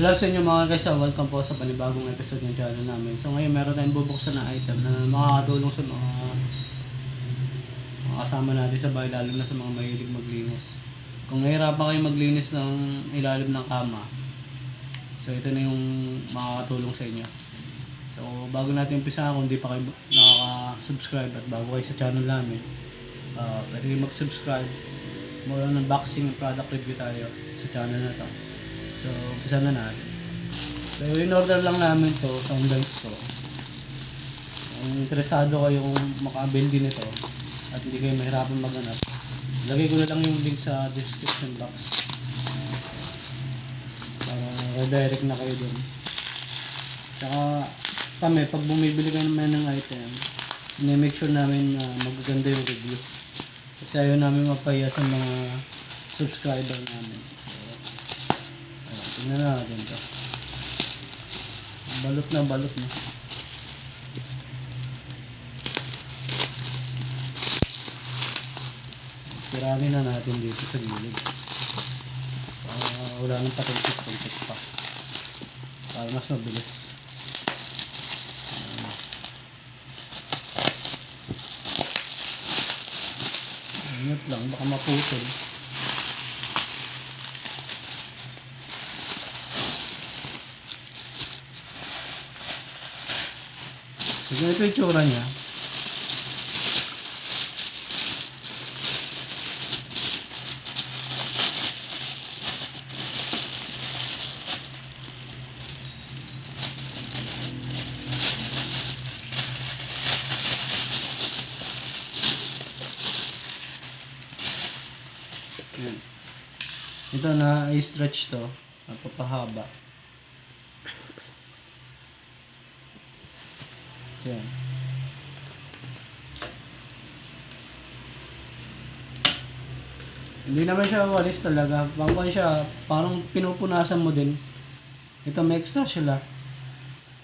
Hello sa inyo mga guys, welcome po sa panibagong episode ng channel namin. So ngayon meron tayong bubuksan na item na makakatulong sa mga mga natin sa bahay, lalo na sa mga mahilig maglinis. Kung nahihirapan kayo maglinis ng ilalim ng kama, so ito na yung makakatulong sa inyo. So bago natin umpisa, kung di pa kayo nakaka-subscribe at bago kayo sa channel namin, uh, pwede kayo mag-subscribe. On unboxing and product review tayo sa channel na to. So, umpisa na natin. So, in-order lang namin to sa online store. Kung interesado kayo kung makabil din ito at hindi kayo mahirapan maghanap, lagay ko na lang yung link sa description box. Para redirect na kayo dun. Tsaka kami, pag bumibili ka naman ng item, make sure namin na magaganda yung review. Kasi ayaw namin mapahiya sa mga subscriber namin. So, tingnan natin to. Balot na balot na. Tiramin na natin dito sa gilid. Para wala nang patuntik-tuntik pa. Para mas mabilis. Ingat lang, baka maputol. So, ganito yung tsura niya. Ito na i-stretch to. Napapahaba. Yan. Hindi naman siya walis talaga. Pangkon siya, parang pinupunasan mo din. Ito may extra sila.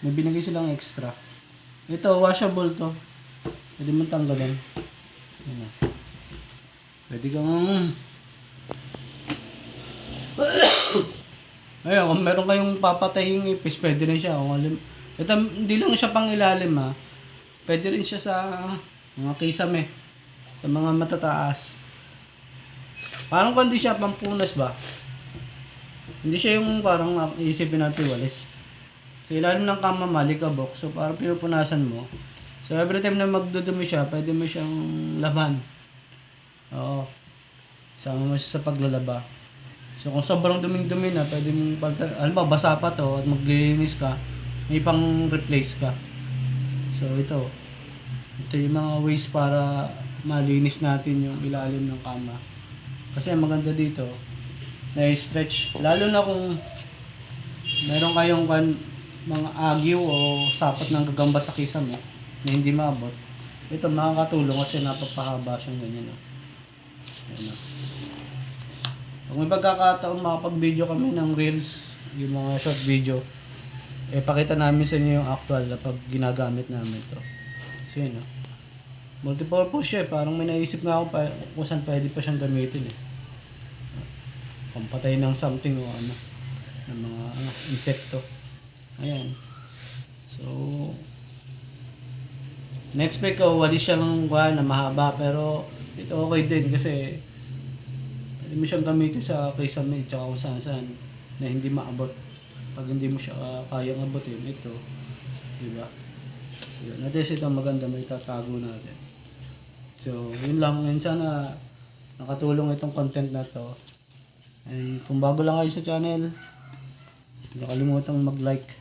May binigay silang extra. Ito, washable to. Pwede mo tanggalin. Yan na. Pwede kang... Ayun, kung meron kayong papataying ipis, pwede rin siya. Kung alim, ito, hindi lang siya pang ilalim ha. Pwede rin siya sa mga kisame. Sa mga matataas. Parang kung hindi siya pampunas ba? Hindi siya yung parang isipin natin walis. Sa ilalim ng kama malikabok. So parang pinupunasan mo. So every time na magdudumi siya, pwede mo siyang laban. Oo. Sama mo siya sa paglalaba. So kung sobrang duming-dumi na, pwede mong palta, alam ba, basa pa to at maglilinis ka, may pang replace ka. So ito, ito yung mga ways para malinis natin yung ilalim ng kama. Kasi ang maganda dito, na-stretch. Lalo na kung meron kayong kan, mga agyo o sapat ng gagamba sa kisa mo na hindi maabot. Ito makakatulong kasi napapahaba siyang ganyan. Oh. Ayan, oh. Kung may pagkakataon makapag-video kami ng reels, yung mga short video, eh pakita namin sa inyo yung actual na pag ginagamit namin to. So yun, oh. Multipurpose siya eh. Parang may naisip nga ako pa, kung saan pwede pa siyang gamitin eh. Pampatay ng something o ano, ng mga ano, insekto. Ayan. So, na-expect ko, wali siyang kuha na mahaba, pero ito okay din kasi pwede mo siyang gamitin sa kisame tsaka kung saan saan na hindi maabot. Pag hindi mo siya kayang abutin, ito, di ba? So, yun. At least ito maganda, may tatago natin. So, yun lang. Yun sana nakatulong itong content na to. And kung bago lang kayo sa channel, huwag kalimutang mag-like.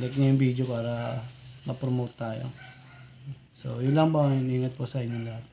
Like niyo yung video para ma-promote tayo. So, yun lang po. Ingat po sa inyo lahat.